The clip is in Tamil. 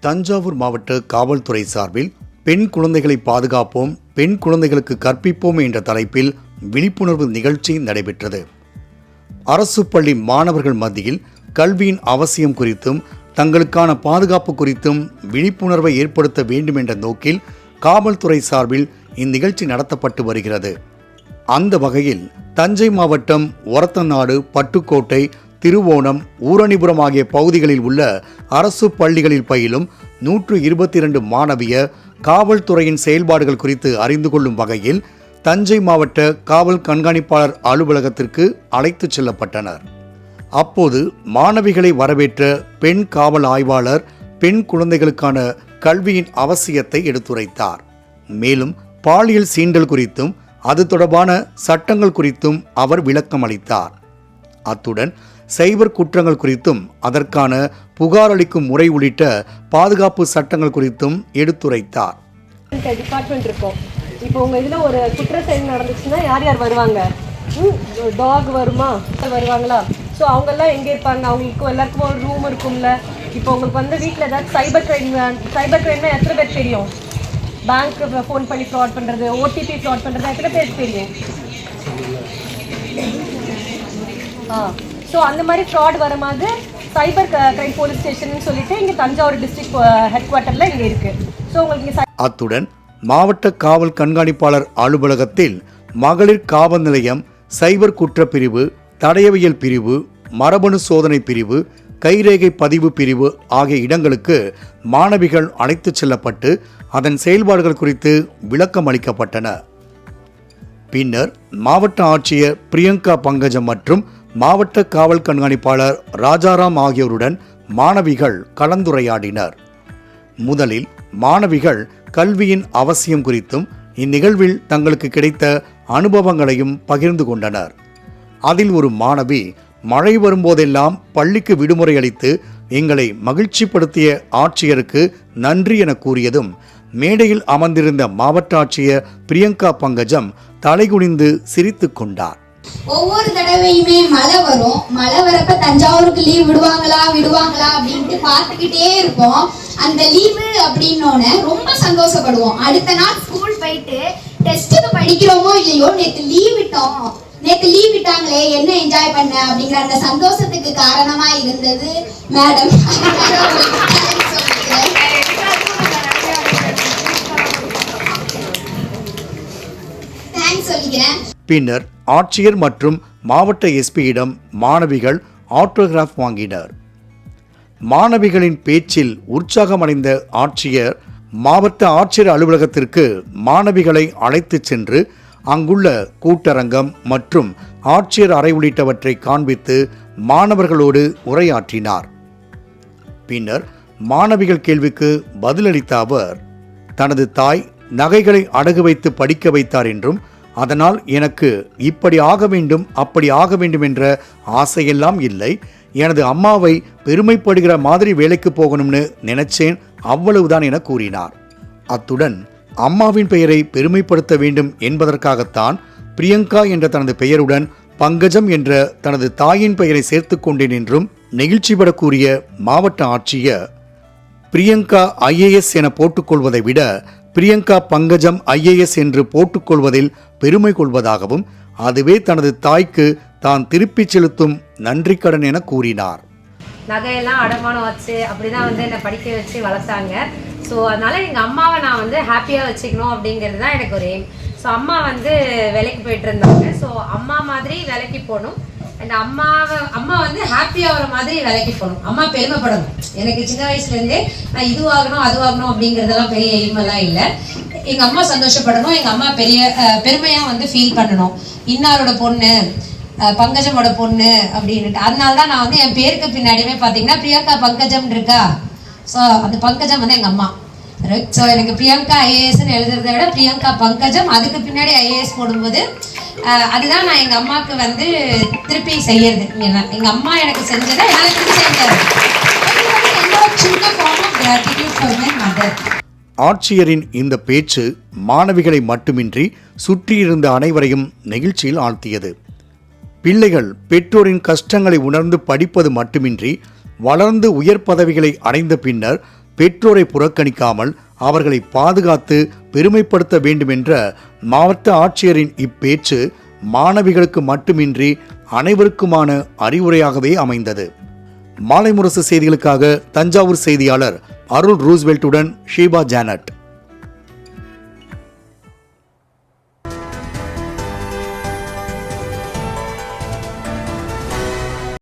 தஞ்சாவூர் மாவட்ட காவல்துறை சார்பில் பெண் குழந்தைகளை பாதுகாப்போம் பெண் குழந்தைகளுக்கு கற்பிப்போம் என்ற தலைப்பில் விழிப்புணர்வு நிகழ்ச்சி நடைபெற்றது. அரசு பள்ளி மாணவர்கள் மத்தியில் கல்வியின் அவசியம் குறித்தும் தங்களுக்கான பாதுகாப்பு குறித்தும் விழிப்புணர்வை ஏற்படுத்த வேண்டும் என்ற நோக்கில் காவல்துறை சார்பில் இந்நிகழ்ச்சி நடத்தப்பட்டு வருகிறது. அந்த வகையில் தஞ்சை மாவட்டம் ஒரத்தநாடு பட்டுக்கோட்டை திருவோணம் ஊரணிபுரம் ஆகிய பகுதிகளில் உள்ள அரசு பள்ளிகளில் பயிலும் நூற்று இருபத்தி இரண்டு மாணவிய காவல்துறையின் செயல்பாடுகள் குறித்து அறிந்து கொள்ளும் வகையில் தஞ்சை மாவட்ட காவல் கண்காணிப்பாளர் அலுவலகத்திற்கு அழைத்துச் செல்லப்பட்டனர். அப்போது மாணவிகளை வரவேற்ற பெண் காவல் ஆய்வாளர் பெண் குழந்தைகளுக்கான கல்வியின் அவசியத்தை எடுத்துரைத்தார். மேலும் பாலியல் சீண்டல் குறித்தும் அது தொடர்பான சட்டங்கள் குறித்தும் அவர் விளக்கம் அளித்தார் அத்துடன் சைபர் குற்றங்கள் குறித்தும் அதற்கான புகார் அளிக்கும் முறை உள்ளிட்ட பாதுகாப்பு சட்டங்கள் குறித்தும் எடுத்துரைத்தார். டிபார்ட்மெண்ட் இருக்கும். இப்போ உங்க இதுல ஒரு குற்ற செயல் நடந்துச்சுன்னா யார் யார் வருவாங்க? டாக் வருமா? வருவாங்களா? ஸோ அவங்கெல்லாம் எங்கே இருப்பாங்க? அவங்களுக்கு எல்லாருக்கும் ஒரு ரூம் இருக்கும்ல. இப்போ உங்களுக்கு வந்து வீட்டில் ஏதாவது சைபர் கிரைம் சைபர் கிரைம்னா எத்தனை பேர் தெரியும்? பேங்க்கு ஃபோன் பண்ணி ஃப்ராட் பண்ணுறது ஓடிபி ஃப்ராட் பண்ணுறது எத்தனை பேர் தெரியும்? ஆ. ஸோ அந்த மாதிரி ஃப்ராட் வர மாதிரி சைபர் கிரைம் போலீஸ் ஸ்டேஷன் சொல்லிட்டு இங்கே தஞ்சாவூர் டிஸ்ட்ரிக்ட் ஹெட் குவார்ட்டரில் இங்கே இருக்கு. ஸோ உங்களுக்கு அத்துடன் மாவட்ட காவல் கண்காணிப்பாளர் அலுவலகத்தில் மகளிர் காவல் நிலையம் சைபர் குற்றப்பிரிவு தடயவியல் பிரிவு மரபணு சோதனை பிரிவு கைரேகை பதிவு பிரிவு ஆகிய இடங்களுக்கு மாணவிகள் அழைத்துச் செல்லப்பட்டு அதன் செயல்பாடுகள் குறித்து விளக்கம் அளிக்கப்பட்டன. பின்னர் மாவட்ட ஆட்சியர் பிரியங்கா பங்கஜம் மற்றும் மாவட்ட காவல் கண்காணிப்பாளர் ராஜாராம் ஆகியோருடன் மாணவிகள் கலந்துரையாடினர். முதலில் மாணவிகள் கல்வியின் அவசியம் குறித்தும் இந்நிகழ்வில் தங்களுக்கு கிடைத்த அனுபவங்களையும் பகிர்ந்து கொண்டனர். அதில் ஒரு மாணவி மழை வரும்போதெல்லாம் பள்ளிக்கு விடுமுறை அளித்து எங்களை மகிழ்ச்சிப்படுத்திய ஆட்சியருக்கு நன்றி என கூறியதும் மேடையில் அமர்ந்திருந்த மாவட்ட ஆட்சியர் பிரியங்கா பங்கஜம் தலைகுனிந்து சிரித்துக் கொண்டார். ஒவ்வொரு தடவையுமே மழை வரும். மழை வரப்ப தஞ்சாவூருக்கு லீவ் விடுவாங்களா விடுவாங்களா அப்படின்ட்டு பார்த்துக்கிட்டே இருப்போம். அந்த லீவு அப்படின்னோடனே ரொம்ப சந்தோஷப்படுவோம். அடுத்த நாள் ஸ்கூல் போயிட்டு டெஸ்ட்டுக்கு படிக்கிறோமோ இல்லையோ நேற்று லீவ் விட்டோம். நேற்று லீவ் விட்டாங்களே என்ன என்ஜாய் பண்ண அப்படிங்கிற அந்த சந்தோஷத்துக்கு காரணமா இருந்தது மேடம் தேங்க்ஸ் சொல்லிக்கிறேன். பின்னர் ஆட்சியர் மற்றும் மாவட்ட எஸ்பியிடம் மாணவிகள் ஆட்டோகிராஃப் வாங்கினர். மாணவிகளின் பேச்சில் உற்சாகமடைந்த ஆட்சியர் மாவட்ட ஆட்சியர் அலுவலகத்திற்கு மாணவிகளை அழைத்துச் சென்று அங்குள்ள கூட்டரங்கம் மற்றும் ஆட்சியர் அறை உள்ளிட்டவற்றை காண்பித்து மாணவர்களோடு உரையாற்றினார். பின்னர் மாணவிகள் கேள்விக்கு பதிலளித்த அவர் தனது தாய் நகைகளை அடகு வைத்து படிக்க வைத்தார் என்றும் அதனால் எனக்கு இப்படி ஆக வேண்டும் அப்படி ஆக வேண்டும் என்ற ஆசையெல்லாம் இல்லை. எனது அம்மாவை பெருமைப்படுகிற மாதிரி வேலைக்கு போகணும்னு நினைச்சேன் அவ்வளவுதான் என கூறினார். அத்துடன் அம்மாவின் பெயரை பெருமைப்படுத்த வேண்டும் என்பதற்காகத்தான் பிரியங்கா என்ற தனது பெயருடன் பங்கஜம் என்ற தனது தாயின் பெயரை சேர்த்து கொண்டேன் என்றும் நெகிழ்ச்சிபட கூறிய மாவட்ட ஆட்சியர் பிரியங்கா ஐஏஎஸ் என போட்டுக்கொள்வதை விட பிரியங்கா பங்கஜம் ஐஏஎஸ் என்று போட்டுக்கொள்வதில் பெருமை கொள்வதாகவும் அதுவே தனது தாய்க்கு தான் திருப்பிச் செலுத்தும் நன்றிக்கடன் என கூறினார். நகையெல்லாம் அடமானம் வச்சு அப்படிதான் வந்து என்னை படிக்க வச்சு வளர்த்தாங்க. ஸோ அதனால எங்கள் அம்மாவை நான் வந்து ஹாப்பியாக வச்சுக்கணும் அப்படிங்கிறது தான் எனக்கு ஒரு எய்ம் ஸோ அம்மா வந்து வேலைக்கு போயிட்டு இருந்தாங்க. ஸோ அம்மா மாதிரி வேலைக்கு போகணும். அண்ட் அம்மாவை அம்மா வந்து ஹாப்பியாக வர மாதிரி வேலைக்கு போகணும் அம்மா பெருமைப்படணும். எனக்கு சின்ன வயசுலேருந்தே நான் இதுவாகணும் அதுவாகணும் அப்படிங்கிறதெல்லாம் பெரிய எய்மெல்லாம் இல்லை. எங்கள் அம்மா சந்தோஷப்படணும். எங்கள் அம்மா பெரிய பெருமையாக வந்து ஃபீல் பண்ணணும். இன்னாரோட பொண்ணு பங்கஜமோட பொண்ணு அப்படின்ட்டு அதனால தான் நான் வந்து என் பேருக்கு பின்னாடியுமே பார்த்தீங்கன்னா பிரியங்கா பங்கஜம் இருக்கா? ஸோ அந்த பங்கஜம் வந்து எங்கள் அம்மா. ஸோ எனக்கு பிரியங்கா ஐஏஎஸ்ன்னு எழுதுறதை விட பிரியங்கா பங்கஜம். அதுக்கு பின்னாடி ஐஏஎஸ் போடும்போது அதுதான் நான் எங்கள் அம்மாவுக்கு வந்து திருப்பி செய்யறது. எங்கள் அம்மா எனக்கு செஞ்சதை என்னால் திருப்பி ஆட்சியரின் இந்த பேச்சு மாணவிகளை மட்டுமின்றி சுற்றியிருந்த அனைவரையும் நெகிழ்ச்சியில் ஆழ்த்தியது. பிள்ளைகள் பெற்றோரின் கஷ்டங்களை உணர்ந்து படிப்பது மட்டுமின்றி வளர்ந்து உயர் பதவிகளை அடைந்த பின்னர் பெற்றோரை புறக்கணிக்காமல் அவர்களை பாதுகாத்து பெருமைப்படுத்த வேண்டுமென்ற மாவட்ட ஆட்சியரின் இப்பேச்சு மாணவிகளுக்கு மட்டுமின்றி அனைவருக்குமான அறிவுரையாகவே அமைந்தது. மாலை முரசு செய்திகளுக்காக தஞ்சாவூர் செய்தியாளர் அருள் ரூஸ்வெல்ட்டுடன் ஷீபா ஜானட்.